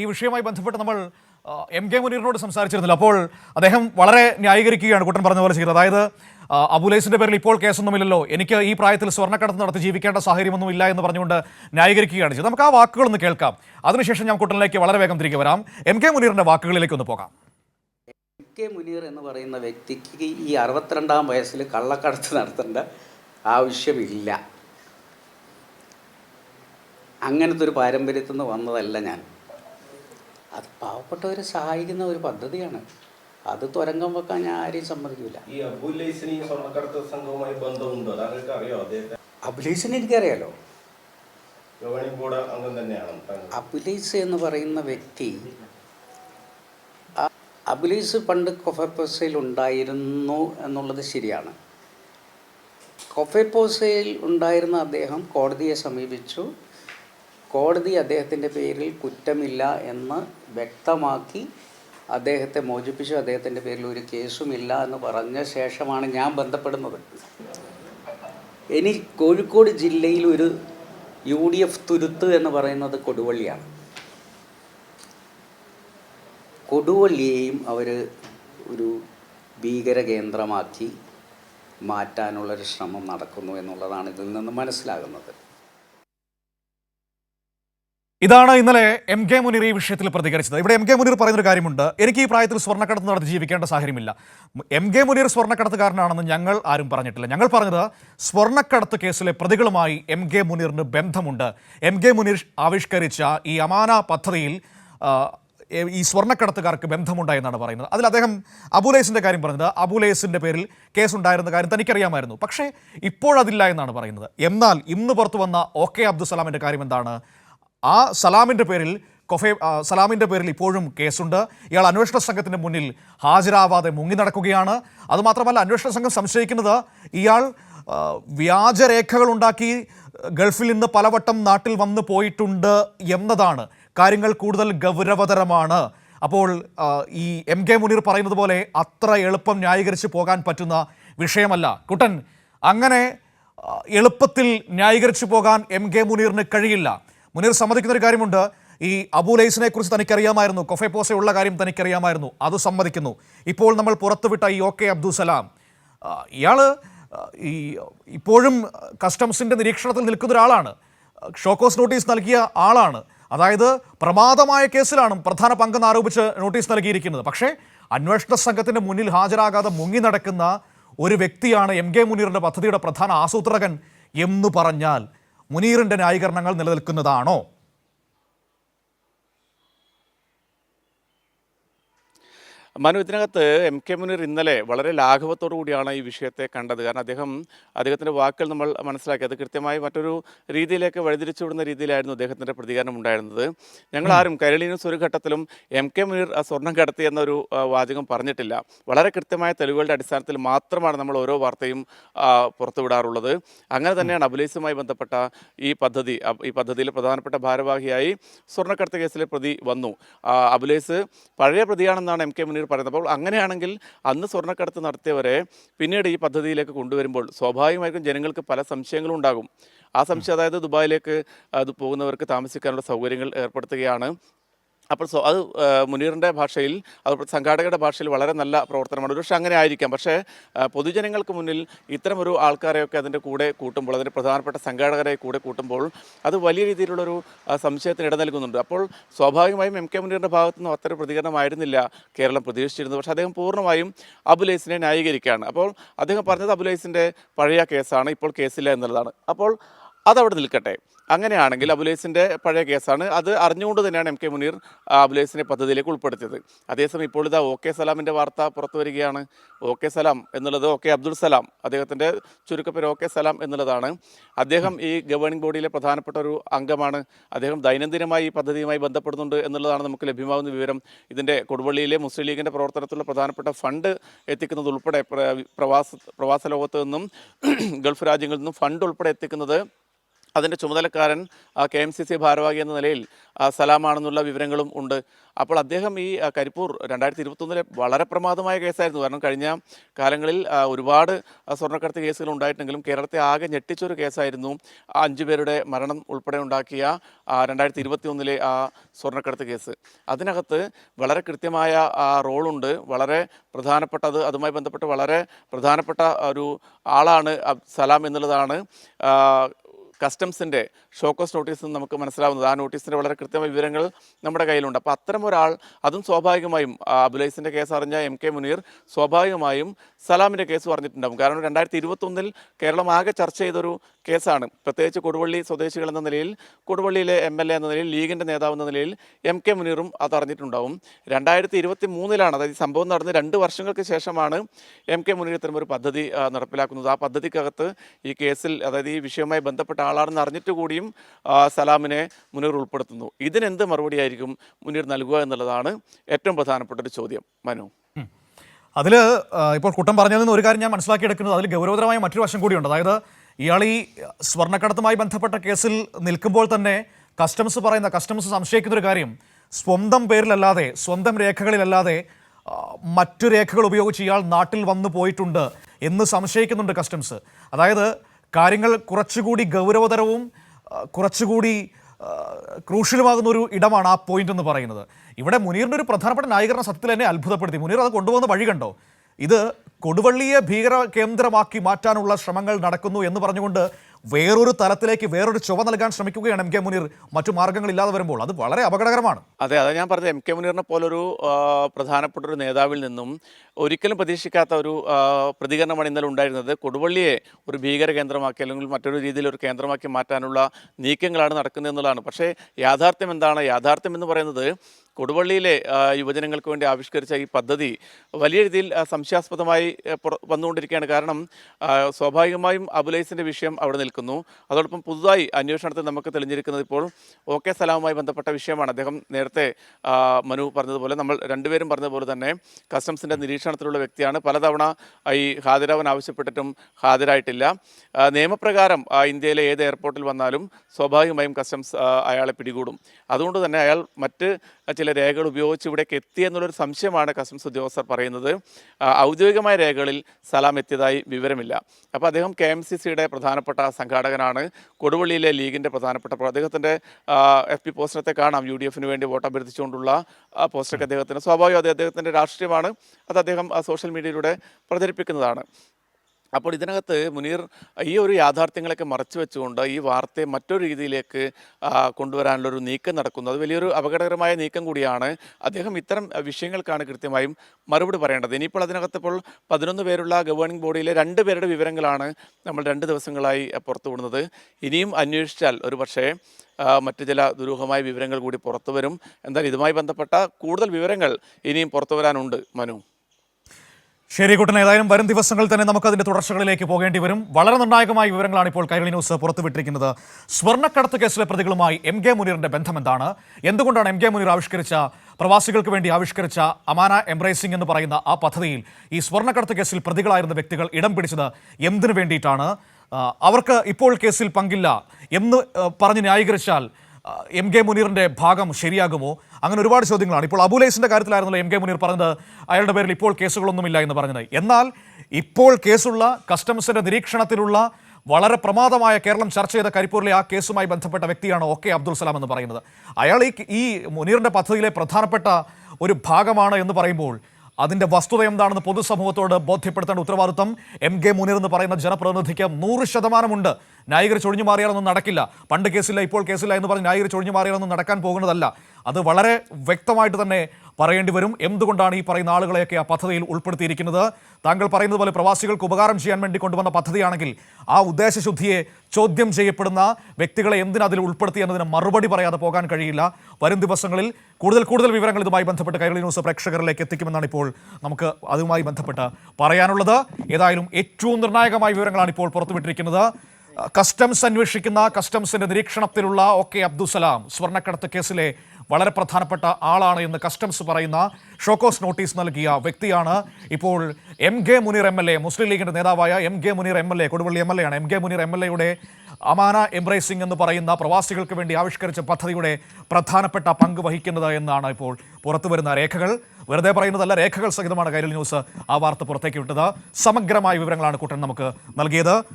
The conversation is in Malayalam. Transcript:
ഈ വിഷയവുമായി ബന്ധപ്പെട്ട് നമ്മൾ എം കെ മുനീറിനോട് സംസാരിച്ചിരുന്നില്ല. അപ്പോൾ അദ്ദേഹം വളരെ ന്യായീകരിക്കുകയാണ് കുട്ടൻ പറഞ്ഞ പോലെ ചെയ്തത്. അതായത് അബുലൈസിന്റെ പേരിൽ ഇപ്പോൾ കേസൊന്നുമില്ലല്ലോ. എനിക്ക് ഈ പ്രായത്തിൽ സ്വർണക്കടത്ത് നടത്തി ജീവിക്കേണ്ട സാഹചര്യമൊന്നും ഇല്ല എന്ന് പറഞ്ഞുകൊണ്ട് ന്യായീകരിക്കുകയാണ് ചെയ്തത്. നമുക്ക് ആ വാക്കുകളൊന്ന് കേൾക്കാം. അതിനുശേഷം ഞാൻ കുട്ടനിലേക്ക് വളരെ വേഗം തിരികെ വരാം. എം കെ മുനീറിന്റെ വാക്കുകളിലേക്ക് ഒന്ന് പോകാം. എം കെ മുനീർ എന്ന് പറയുന്ന വ്യക്തിക്ക് ഈ അറുപത്തിരണ്ടാം വയസ്സിൽ കള്ളക്കടത്ത് നടത്തേണ്ട ആവശ്യമില്ല. അങ്ങനത്തെ ഒരു പാരമ്പര്യത്തിൽ നിന്ന് വന്നതല്ല ഞാൻ. അത് പാവപ്പെട്ടവരെ സഹായിക്കുന്ന ഒരു പദ്ധതിയാണ്. അത് തുരങ്കം വെക്കാൻ ഞാൻ ആരെയും സമ്മതിക്കില്ല ഈ അബുലൈസിന് ഈ സ്വർണക്കടത്ത് സംഘവുമായി ബന്ധമുണ്ടോ? താങ്കൾക്ക് അറിയോ അദ്ദേഹത്തെ? അഭിലേസിനെ എനിക്കറിയാലോ. അംഗം തന്നെയാണ് അബുലൈസ് എന്ന് പറയുന്ന വ്യക്തി അബുലൈസ് പണ്ട് കൊഫപ്പോസയിൽ ഉണ്ടായിരുന്നു എന്നുള്ളത് ശരിയാണ്. കൊഫപ്പോസയിൽ ഉണ്ടായിരുന്ന അദ്ദേഹം കോടതിയെ സമീപിച്ചു. കോടതി അദ്ദേഹത്തിന്റെ പേരിൽ കുറ്റമില്ല എന്ന് വ്യക്തമാക്കി അദ്ദേഹത്തെ മോചിപ്പിച്ചു. അദ്ദേഹത്തിന്റെ പേരിൽ ഒരു കേസുമില്ല എന്ന് പറഞ്ഞ ശേഷമാണ് ഞാൻ ബന്ധപ്പെടുന്നത്. ഇനി കോഴിക്കോട് ജില്ലയിൽ ഒരു യു ഡി എഫ് തുരുത്ത് എന്ന് പറയുന്നത് കൊടുവള്ളിയാണ്. കൊടുവള്ളിയെയും അവർ ഒരു ഭീകര കേന്ദ്രമാക്കി മാറ്റാനുള്ളൊരു ശ്രമം നടക്കുന്നു എന്നുള്ളതാണ് ഇതിൽ നിന്ന് മനസ്സിലാകുന്നത്. ഇതാണ് ഇന്നലെ എം കെ മുനീർ ഈ വിഷയത്തിൽ പ്രതികരിച്ചത്. ഇവിടെ എം കെ മുനീർ പറയുന്നൊരു കാര്യമുണ്ട്. എനിക്ക് ഈ പ്രായത്തിൽ സ്വർണക്കടത്ത് നടത്തി ജീവിക്കേണ്ട സാഹചര്യമില്ല. എം കെ മുനീർ സ്വർണക്കടത്തുകാരനാണെന്ന് ഞങ്ങൾ ആരും പറഞ്ഞിട്ടില്ല. ഞങ്ങൾ പറഞ്ഞത് സ്വർണക്കടത്ത് കേസിലെ പ്രതികളുമായി എം കെ മുനീറിന് ബന്ധമുണ്ട്. എം കെ മുനീർ ആവിഷ്കരിച്ച ഈ അമാന പദ്ധതിയിൽ ഈ സ്വർണക്കടത്തുകാർക്ക് ബന്ധമുണ്ടായി എന്നാണ് പറയുന്നത്. അതിൽ അദ്ദേഹം അബുലേസിന്റെ കാര്യം പറഞ്ഞത്. അബുലേസിന്റെ പേരിൽ കേസുണ്ടായിരുന്ന കാര്യം തനിക്കറിയാമായിരുന്നു. പക്ഷേ ഇപ്പോഴതില്ല എന്നാണ് പറയുന്നത്. എന്നാൽ ഇന്ന് പുറത്തു വന്ന ഒ കെ അബ്ദുസലാമിന്റെ കാര്യം എന്താണ്? ആ സലാമിന്റെ പേരിൽ കൊഫേ സലാമിന്റെ പേരിൽ ഇപ്പോഴും കേസുണ്ട്. ഇയാൾ അന്വേഷണ സംഘത്തിന്റെ മുന്നിൽ ഹാജരാവാതെ മുങ്ങി നടക്കുകയാണ്. അതുമാത്രമല്ല അന്വേഷണ സംഘം സംശയിക്കുന്നത് ഇയാൾ വ്യാജരേഖകൾ ഉണ്ടാക്കി ഗൾഫിൽ നിന്ന് പലവട്ടം നാട്ടിൽ വന്നു പോയിട്ടുണ്ട് എന്നതാണ്. കാര്യങ്ങൾ കൂടുതൽ ഗൗരവതരമാണ്. അപ്പോൾ ഈ എം കെ മുനീർ പറയുന്നത് പോലെ അത്ര എളുപ്പം ന്യായീകരിച്ച് പോകാൻ പറ്റുന്ന വിഷയമല്ല. കുട്ടൻ അങ്ങനെ എളുപ്പത്തിൽ ന്യായീകരിച്ചു പോകാൻ എം കെ മുനീറിന് കഴിയില്ല. മുനീർ സമ്മതിക്കുന്ന ഒരു കാര്യമുണ്ട്. ഈ അബുലൈസിനെ കുറിച്ച് തനിക്കറിയാമായിരുന്നു. കൊഫെ പോസെ ഉള്ള കാര്യം തനിക്കറിയാമായിരുന്നു. അത് സമ്മതിക്കുന്നു. ഇപ്പോൾ നമ്മൾ പുറത്തുവിട്ട ഈ ഒ കെ അബ്ദുസലാം സലാം ഇയാൾ ഈ ഇപ്പോഴും കസ്റ്റംസിന്റെ നിരീക്ഷണത്തിൽ നിൽക്കുന്ന ഒരാളാണ്. ഷോക്കോസ് നോട്ടീസ് നൽകിയ ആളാണ്. അതായത് പ്രമാദമായ കേസിലാണ് പ്രധാന പങ്കെന്ന് ആരോപിച്ച് നോട്ടീസ് നൽകിയിരിക്കുന്നത്. പക്ഷേ അന്വേഷണ സംഘത്തിന്റെ മുന്നിൽ ഹാജരാകാതെ മുങ്ങി നടക്കുന്ന ഒരു വ്യക്തിയാണ് എം കെ മുനീറിന്റെ പദ്ധതിയുടെ പ്രധാന ആസൂത്രകൻ എന്ന് പറഞ്ഞാൽ മുനീറിന്റെ ന്യായീകരണങ്ങൾ നിലനിൽക്കുന്നതാണോ? മനു ഇതിനകത്ത് എം കെ മുനീർ ഇന്നലെ വളരെ ലാഘവത്തോടു കൂടിയാണ് ഈ വിഷയത്തെ കണ്ടത്. കാരണം അദ്ദേഹം അദ്ദേഹത്തിന്റെ വാക്കുകൾ നമ്മൾ മനസ്സിലാക്കി. അത് കൃത്യമായി മറ്റൊരു രീതിയിലേക്ക് വഴിതിരിച്ചു വിടുന്ന രീതിയിലായിരുന്നു അദ്ദേഹത്തിന്റെ പ്രതികരണം ഉണ്ടായിരുന്നത്. ഞങ്ങൾ ആരും കരളി ന്യൂസ് ഒരു ഘട്ടത്തിലും എം കെ മുനീർ ആ സ്വർണം കടത്തി എന്നൊരു വാചകം പറഞ്ഞിട്ടില്ല. വളരെ കൃത്യമായ തെളിവുകളുടെ അടിസ്ഥാനത്തിൽ മാത്രമാണ് നമ്മൾ ഓരോ വാർത്തയും പുറത്തുവിടാറുള്ളത്. അങ്ങനെ തന്നെയാണ് അബുലേസുമായി ബന്ധപ്പെട്ട ഈ പദ്ധതി ഈ പദ്ധതിയിൽ പ്രധാനപ്പെട്ട ഭാരവാഹിയായി സ്വർണക്കടത്ത് കേസിലെ പ്രതി വന്നു. അബുലൈസ് പഴയ പ്രതിയാണെന്നാണ് എം കെ മുനീർ പറയുന്നത്. അപ്പോൾ അങ്ങനെയാണെങ്കിൽ അന്ന് സ്വർണക്കടത്ത് നടത്തിയവരെ പിന്നീട് ഈ പദ്ധതിയിലേക്ക് കൊണ്ടുവരുമ്പോൾ സ്വാഭാവികമായിട്ടും ജനങ്ങൾക്ക് പല സംശയങ്ങളും ഉണ്ടാകും. ആ സംശയം അതായത് ദുബായിലേക്ക് അത് പോകുന്നവർക്ക് താമസിക്കാനുള്ള സൗകര്യങ്ങൾ ഏർപ്പെടുത്തുകയാണ് അപ്പോൾ സോ അത് മുനീറിന്റെ ഭാഷയിൽ അത് സംഘാടകരുടെ ഭാഷയിൽ വളരെ നല്ല പ്രവർത്തനമാണ്. ഒരുപക്ഷെ അങ്ങനെ ആയിരിക്കാം. പക്ഷേ പൊതുജനങ്ങൾക്ക് മുന്നിൽ ഇത്തരമൊരു ആൾക്കാരെയൊക്കെ അതിന്റെ കൂടെ കൂട്ടുമ്പോൾ അതിന്റെ പ്രധാനപ്പെട്ട സംഘാടകരെ കൂടെ കൂട്ടുമ്പോൾ അത് വലിയ രീതിയിലുള്ളൊരു സംശയത്തിന് ഇട നൽകുന്നുണ്ട്. അപ്പോൾ സ്വാഭാവികമായും എം കെ മുനീറിന്റെ ഭാഗത്തു നിന്നും അത്തരം പ്രതികരണമായിരുന്നില്ല കേരളം പ്രതീക്ഷിച്ചിരുന്നത്. പക്ഷേ അദ്ദേഹം പൂർണമായും അബുലൈസിനെ ന്യായീകരിക്കുകയാണ്. അപ്പോൾ അദ്ദേഹം പറഞ്ഞത് അബുലൈസിന്റെ പഴയ കേസാണ് ഇപ്പോൾ കേസില്ല എന്നുള്ളതാണ്. അപ്പോൾ അതവിടെ നിൽക്കട്ടെ. അങ്ങനെയാണെങ്കിൽ അബുലേസിന്റെ പഴയ കേസാണ്. അത് അറിഞ്ഞുകൊണ്ട് തന്നെയാണ് എം കെ മുനീർ അബുലേസിനെ പദ്ധതിയിലേക്ക് ഉൾപ്പെടുത്തിയത്. അതേസമയം ഇപ്പോൾ ഇതാ ഒ കെ സലാമിന്റെ വാർത്ത പുറത്തു വരികയാണ്. ഒ കെ സലാം എന്നുള്ളത് ഒ കെ അബ്ദുൾ സലാം അദ്ദേഹത്തിന്റെ ചുരുക്കപ്പേര് ഒ കെ സലാം എന്നുള്ളതാണ്. അദ്ദേഹം ഈ ഗവേണിംഗ് ബോഡിയിലെ പ്രധാനപ്പെട്ട ഒരു അംഗമാണ്. അദ്ദേഹം ദൈനംദിനമായി ഈ പദ്ധതിയുമായി ബന്ധപ്പെടുന്നുണ്ട് എന്നുള്ളതാണ് നമുക്ക് ലഭ്യമാകുന്ന വിവരം. ഇതിന്റെ കൊടുവള്ളിയിലെ മുസ്ലിം ലീഗിന്റെ പ്രവർത്തനത്തിലുള്ള പ്രധാനപ്പെട്ട ഫണ്ട് എത്തിക്കുന്നത് ഉൾപ്പെടെ പ്ര- പ്രവാസ പ്രവാസ ലോകത്ത് നിന്നും ഗൾഫ് രാജ്യങ്ങളിൽ നിന്നും ഫണ്ട് ഉൾപ്പെടെ എത്തിക്കുന്നത് അതിന്റെ ചുമതലക്കാരൻ കെ എം സി സി ഭാരവാഹി എന്ന നിലയിൽ സലാമാണെന്നുള്ള വിവരങ്ങളും ഉണ്ട്. അപ്പോൾ അദ്ദേഹം ഈ കരിപ്പൂർ രണ്ടായിരത്തി ഇരുപത്തൊന്നിലെ വളരെ പ്രമാദമായ കേസായിരുന്നു. കാരണം കഴിഞ്ഞ കാലങ്ങളിൽ ഒരുപാട് സ്വർണക്കടത്ത് കേസുകൾ ഉണ്ടായിട്ടുണ്ടെങ്കിലും കേരളത്തെ ആകെ ഞെട്ടിച്ചൊരു കേസായിരുന്നു. അഞ്ചു പേരുടെ മരണം ഉൾപ്പെടെ ഉണ്ടാക്കിയ രണ്ടായിരത്തി ഇരുപത്തി ഒന്നിലെ ആ സ്വർണക്കടത്ത് കേസ്. അതിനകത്ത് വളരെ കൃത്യമായ റോളുണ്ട്. വളരെ പ്രധാനപ്പെട്ടത് അതുമായി ബന്ധപ്പെട്ട് വളരെ പ്രധാനപ്പെട്ട ഒരു ആളാണ് സലാം എന്നുള്ളതാണ്. കസ്റ്റംസിന്റെ ഷോക്കോസ് നോട്ടീസിൽ നിന്ന് നമുക്ക് മനസ്സിലാവുന്നത്. ആ നോട്ടീസിന്റെ വളരെ കൃത്യമായ വിവരങ്ങൾ നമ്മുടെ കയ്യിലുണ്ട്. അപ്പോൾ അത്തരം ഒരാൾ അതും സ്വാഭാവികമായും അബുലൈസിന്റെ കേസ് അറിഞ്ഞ എം കെ മുനീർ സ്വാഭാവികമായും സലാമിന്റെ കേസ് പറഞ്ഞിട്ടുണ്ടാകും കാരണം രണ്ടായിരത്തി ഇരുപത്തൊന്നിൽ കേരളം ആകെ ചർച്ച ചെയ്തൊരു കേസാണ് പ്രത്യേകിച്ച് കൊടുവള്ളി സ്വദേശികൾ എന്ന നിലയിൽ കൊടുവള്ളിയിലെ എം എൽ എ എന്ന നിലയിൽ ലീഗിന്റെ നേതാവ് എന്ന നിലയിൽ എം കെ മുനീറും അത് അറിഞ്ഞിട്ടുണ്ടാവും. രണ്ടായിരത്തി ഇരുപത്തി മൂന്നിലാണ് അതായത് സംഭവം നടന്ന് രണ്ട് വർഷങ്ങൾക്ക് ശേഷമാണ് എം കെ മുനീർ ഒരു പദ്ധതി നടപ്പിലാക്കുന്നത്. ആ പദ്ധതിക്കകത്ത് ഈ കേസിൽ അതായത് ഈ വിഷയവുമായി ബന്ധപ്പെട്ട ആളാണെന്ന് അറിഞ്ഞിട്ട് കൂടിയും സലാമിനെ മുനീർ ഉൾപ്പെടുത്തുന്നു. ഇതിനെന്ത് മറുപടിയായിരിക്കും മുനീർ നൽകുക എന്നുള്ളതാണ് ഏറ്റവും പ്രധാനപ്പെട്ട ഒരു ചോദ്യം. മനു. അതിൽ ഇപ്പോൾ കുട്ടം പറഞ്ഞതിൽ നിന്ന് ഒരു കാര്യം ഞാൻ മനസ്സിലാക്കിയെടുക്കുന്നത് അതിൽ ഗൗരവതരമായ മറ്റൊരു വശം കൂടിയുണ്ട്. അതായത് ഇയാൾ ഈ സ്വർണക്കടത്തുമായി ബന്ധപ്പെട്ട കേസിൽ നിൽക്കുമ്പോൾ തന്നെ കസ്റ്റംസ് പറയുന്ന കസ്റ്റംസ് സംശയിക്കുന്ന ഒരു കാര്യം. സ്വന്തം പേരിലല്ലാതെ സ്വന്തം രേഖകളിലല്ലാതെ മറ്റു രേഖകൾ ഉപയോഗിച്ച് ഇയാൾ നാട്ടിൽ വന്നു പോയിട്ടുണ്ട് എന്ന് സംശയിക്കുന്നുണ്ട് കസ്റ്റംസ്. അതായത് കാര്യങ്ങൾ കുറച്ചുകൂടി ഗൗരവതരവും കുറച്ചുകൂടി ക്രൂഷ്യലുമാകുന്ന ഒരു ഇടമാണ് ആ പോയിന്റ് എന്ന് പറയുന്നത്. ഇവിടെ മുനീറിന്റെ ഒരു പ്രധാനപ്പെട്ട ന്യായീകരണം സത്യത്തിൽ എന്നെ അത്ഭുതപ്പെടുത്തി. മുനീർ അത് കൊണ്ടുവന്ന വഴി കണ്ടോ? ഇത് കൊടുവള്ളിയെ ഭീകര കേന്ദ്രമാക്കി മാറ്റാനുള്ള ശ്രമങ്ങൾ നടക്കുന്നു എന്ന് പറഞ്ഞുകൊണ്ട് വേറൊരു തലത്തിലേക്ക് വേറൊരു ചുവ നൽകാൻ ശ്രമിക്കുകയാണ് എം കെ മുനീർ. മറ്റു മാർഗങ്ങളില്ലാതെ വരുമ്പോൾ അത് വളരെ അപകടകരമാണ്. അതെ അതാ ഞാൻ പറഞ്ഞത്. എം കെ മുനീറിനെ പോലൊരു പ്രധാനപ്പെട്ട ഒരു നേതാവിൽ നിന്നും ഒരിക്കലും പ്രതീക്ഷിക്കാത്ത ഒരു പ്രതികരണമാണ് ഇന്നലെ ഉണ്ടായിരുന്നത്. കൊടുവള്ളിയെ ഒരു ഭീകര കേന്ദ്രമാക്കി അല്ലെങ്കിൽ മറ്റൊരു രീതിയിൽ ഒരു കേന്ദ്രമാക്കി മാറ്റാനുള്ള നീക്കങ്ങളാണ് നടക്കുന്നത് എന്നുള്ളതാണ്. പക്ഷേ യാഥാർത്ഥ്യം എന്താണ്? യാഥാർത്ഥ്യം എന്ന് പറയുന്നത് കൊടുവള്ളിയിലെ യുവജനങ്ങൾക്ക് വേണ്ടി ആവിഷ്കരിച്ച ഈ പദ്ധതി വലിയ രീതിയിൽ സംശയാസ്പദമായി വന്നുകൊണ്ടിരിക്കുകയാണ്. കാരണം സ്വാഭാവികമായും അബുലൈസിന്റെ വിഷയം അവിടെ നിൽക്കുന്നു അതോടൊപ്പം പുതുതായി അന്വേഷണത്തിൽ നമുക്ക് തെളിഞ്ഞിരിക്കുന്നത് ഇപ്പോൾ ഒ കെ സലാമുമായി ബന്ധപ്പെട്ട വിഷയമാണ്. അദ്ദേഹം നേരത്തെ മനു പറഞ്ഞതുപോലെ നമ്മൾ രണ്ടുപേരും പറഞ്ഞതുപോലെ തന്നെ കസ്റ്റംസിന്റെ നിരീക്ഷണത്തിലുള്ള വ്യക്തിയാണ്. പലതവണ ഈ ഹാജരാവാൻ ആവശ്യപ്പെട്ടിട്ടും ഹാജരായിട്ടില്ല. നിയമപ്രകാരം ഇന്ത്യയിലെ ഏത് എയർപോർട്ടിൽ വന്നാലും സ്വാഭാവികമായും കസ്റ്റംസ് അയാളെ പിടികൂടും. അതുകൊണ്ട് തന്നെ അയാൾ മറ്റ് ചില രേഖകൾ ഉപയോഗിച്ച് ഇവിടേക്ക് എത്തി എന്നുള്ളൊരു സംശയമാണ് കസ്റ്റംസ് ഉദ്യോഗസ്ഥർ പറയുന്നത്. ഔദ്യോഗികമായ രേഖകളിൽ സലാം എത്തിയതായി വിവരമില്ല. അപ്പോൾ അദ്ദേഹം കെ എം സി സിയുടെ പ്രധാനപ്പെട്ട സംഘാടകനാണ്. കൊടുവള്ളിയിലെ ലീഗിന്റെ പ്രധാനപ്പെട്ട പ്രോ- അദ്ദേഹത്തിന്റെ എഫ് പി പോസ്റ്ററത്തെ കാണാം. യു ഡി എഫിന് വേണ്ടി വോട്ട് അഭ്യർത്ഥിച്ചുകൊണ്ടുള്ള പോസ്റ്ററൊക്കെ അദ്ദേഹത്തിന് സ്വാഭാവികം അദ്ദേഹത്തിന്റെ രാഷ്ട്രീയമാണ്. അത് അദ്ദേഹം സോഷ്യൽ മീഡിയയിലൂടെ പ്രചരിപ്പിക്കുന്നതാണ്. അപ്പോൾ ഇതിനകത്ത് മുനീർ ഈ ഒരു യാഥാർത്ഥ്യങ്ങളൊക്കെ മറച്ചു വെച്ചുകൊണ്ട് ഈ വാർത്തയെ മറ്റൊരു രീതിയിലേക്ക് കൊണ്ടുവരാനുള്ള കൊണ്ടുവരാനുള്ളൊരു നീക്കം നടക്കുന്നു. അത് വലിയൊരു അപകടകരമായ നീക്കം കൂടിയാണ്. അദ്ദേഹം ഇത്തരം വിഷയങ്ങൾക്കാണ് കൃത്യമായും മറുപടി പറയേണ്ടത്. ഇനിയിപ്പോൾ അതിനകത്ത് ഇപ്പോൾ പതിനൊന്ന് പേരുള്ള ഗവേണിംഗ് ബോഡിയിലെ രണ്ട് പേരുടെ വിവരങ്ങളാണ് നമ്മൾ രണ്ട് ദിവസങ്ങളായി ആ, പുറത്തു വിടുന്നത്. ഇനിയും അന്വേഷിച്ചാൽ ഒരു പക്ഷേ മറ്റ് ചില ദുരൂഹമായ വിവരങ്ങൾ കൂടി പുറത്തു വരും. എന്തായാലും ഇതുമായി ബന്ധപ്പെട്ട കൂടുതൽ വിവരങ്ങൾ ഇനിയും പുറത്തു വരാനുണ്ട് മനു. ശരി കുട്ടൻ ഏതായാലും വരും ദിവസങ്ങളിൽ തന്നെ നമുക്ക് അതിന്റെ തുടർച്ചകളിലേക്ക് പോകേണ്ടി വരും. വളരെ നിർണായകമായ വിവരങ്ങളാണ് ഇപ്പോൾ കൈരളി ന്യൂസ് പുറത്തുവിട്ടിരിക്കുന്നത്. സ്വർണക്കടത്ത് കേസിലെ പ്രതികളുമായി എം കെ മുനീറിന്റെ ബന്ധം എന്താണ് എന്തുകൊണ്ടാണ് എം കെ മുനീർ ആവിഷ്കരിച്ച പ്രവാസികൾക്ക് വേണ്ടി ആവിഷ്കരിച്ച അമാന എംബ്രേസിംഗ് എന്ന് പറയുന്ന ആ പദ്ധതിയിൽ ഈ സ്വർണക്കടത്ത് കേസിൽ പ്രതികളായിരുന്ന വ്യക്തികൾ ഇടം പിടിച്ചത് എന്തിനു വേണ്ടിയിട്ടാണ്? അവർക്ക് ഇപ്പോൾ കേസിൽ പങ്കില്ല എന്ന് പറഞ്ഞ് ന്യായീകരിച്ചാൽ എം കെ മുനീറിന്റെ ഭാഗം ശരിയാകുമോ? അങ്ങനെ ഒരുപാട് ചോദ്യങ്ങളാണ്. ഇപ്പോൾ അബുലൈസിന്റെ കാര്യത്തിലായിരുന്നല്ലോ എം കെ മുനീർ പറഞ്ഞത്. അയാളുടെ പേരിൽ ഇപ്പോൾ കേസുകളൊന്നുമില്ല എന്ന് പറഞ്ഞത്. എന്നാൽ ഇപ്പോൾ കേസുള്ള കസ്റ്റംസിന്റെ നിരീക്ഷണത്തിലുള്ള വളരെ പ്രമാദമായ കേരളം ചർച്ച ചെയ്ത കരിപ്പൂരിലെ ആ കേസുമായി ബന്ധപ്പെട്ട വ്യക്തിയാണ് ഒ കെ അബ്ദുൾ സലാം എന്ന് പറയുന്നത്. അയാൾ ഈ ഈ മുനീറിന്റെ പദ്ധതിയിലെ പ്രധാനപ്പെട്ട ഒരു ഭാഗമാണ് എന്ന് പറയുമ്പോൾ അതിന്റെ വസ്തുത എന്താണെന്ന് പൊതുസമൂഹത്തോട് ബോധ്യപ്പെടുത്തേണ്ട ഉത്തരവാദിത്വം എം കെ മുനീർ എന്ന് പറയുന്ന ജനപ്രതിനിധിക്ക് നൂറ് ശതമാനമുണ്ട്. ന്യായീകരിച്ച് ഒഴിഞ്ഞു മാറിയാലൊന്നും നടക്കില്ല. പണ്ട് കേസില്ല ഇപ്പോൾ കേസില്ല എന്ന് പറഞ്ഞ് ന്യായീകരിച്ച് ഒഴിഞ്ഞു മാറിയാലൊന്നും നടക്കാൻ പോകുന്നതല്ല. അത് വളരെ വ്യക്തമായിട്ട് തന്നെ പറയേണ്ടി വരും. എന്തുകൊണ്ടാണ് ഈ പറയുന്ന ആളുകളെയൊക്കെ ആ പദ്ധതിയിൽ ഉൾപ്പെടുത്തിയിരിക്കുന്നത്? താങ്കൾ പറയുന്നത് പോലെ പ്രവാസികൾക്ക് ഉപകാരം ചെയ്യാൻ വേണ്ടി കൊണ്ടുവന്ന പദ്ധതിയാണെങ്കിൽ ആ ഉദ്ദേശശുദ്ധിയെ ചോദ്യം ചെയ്യപ്പെടുന്ന വ്യക്തികളെ എന്തിനാ അതിൽ ഉൾപ്പെടുത്തി എന്നതിന് മറുപടി പറയാതെ പോകാൻ കഴിയില്ല. വരും ദിവസങ്ങളിൽ കൂടുതൽ കൂടുതൽ വിവരങ്ങൾ ഇതുമായി ബന്ധപ്പെട്ട് കൈരളി ന്യൂസ് പ്രേക്ഷകരിലേക്ക് എത്തിക്കുമെന്നാണ് ഇപ്പോൾ നമുക്ക് അതുമായി ബന്ധപ്പെട്ട് പറയാനുള്ളത്. ഏതായാലും ഏറ്റവും നിർണായകമായ വിവരങ്ങളാണ് ഇപ്പോൾ പുറത്തുവിട്ടിരിക്കുന്നത്. കസ്റ്റംസ് അന്വേഷിക്കുന്ന കസ്റ്റംസിന്റെ നിരീക്ഷണത്തിലുള്ള ഒ കെ അബ്ദുസലാം സ്വർണക്കടത്ത് കേസിലെ വളരെ പ്രധാനപ്പെട്ട ആളാണ് എന്ന് കസ്റ്റംസ് പറയുന്ന ഷോക്കോസ് നോട്ടീസ് നൽകിയ വ്യക്തിയാണ്. ഇപ്പോൾ M K Muneer M L A Muslim ലീഗിന്റെ നേതാവായ M K Muneer M L A Koduvally M L A ആണ്. M K Muneer M L എയുടെ അമാന എംബ്രേസിംഗ് എന്ന് പറയുന്ന പ്രവാസികൾക്ക് വേണ്ടി ആവിഷ്കരിച്ച പദ്ധതിയുടെ പ്രധാനപ്പെട്ട പങ്ക് വഹിക്കുന്നത് എന്നാണ് ഇപ്പോൾ പുറത്തു വരുന്ന രേഖകൾ. വെറുതെ പറയുന്നതല്ല രേഖകൾ സഹിതമാണ് കൈരൽ ന്യൂസ് ആ വാർത്ത പുറത്തേക്ക് വിട്ടത്. സമഗ്രമായ വിവരങ്ങളാണ് കൂട്ടൻ നമുക്ക് നൽകിയത്.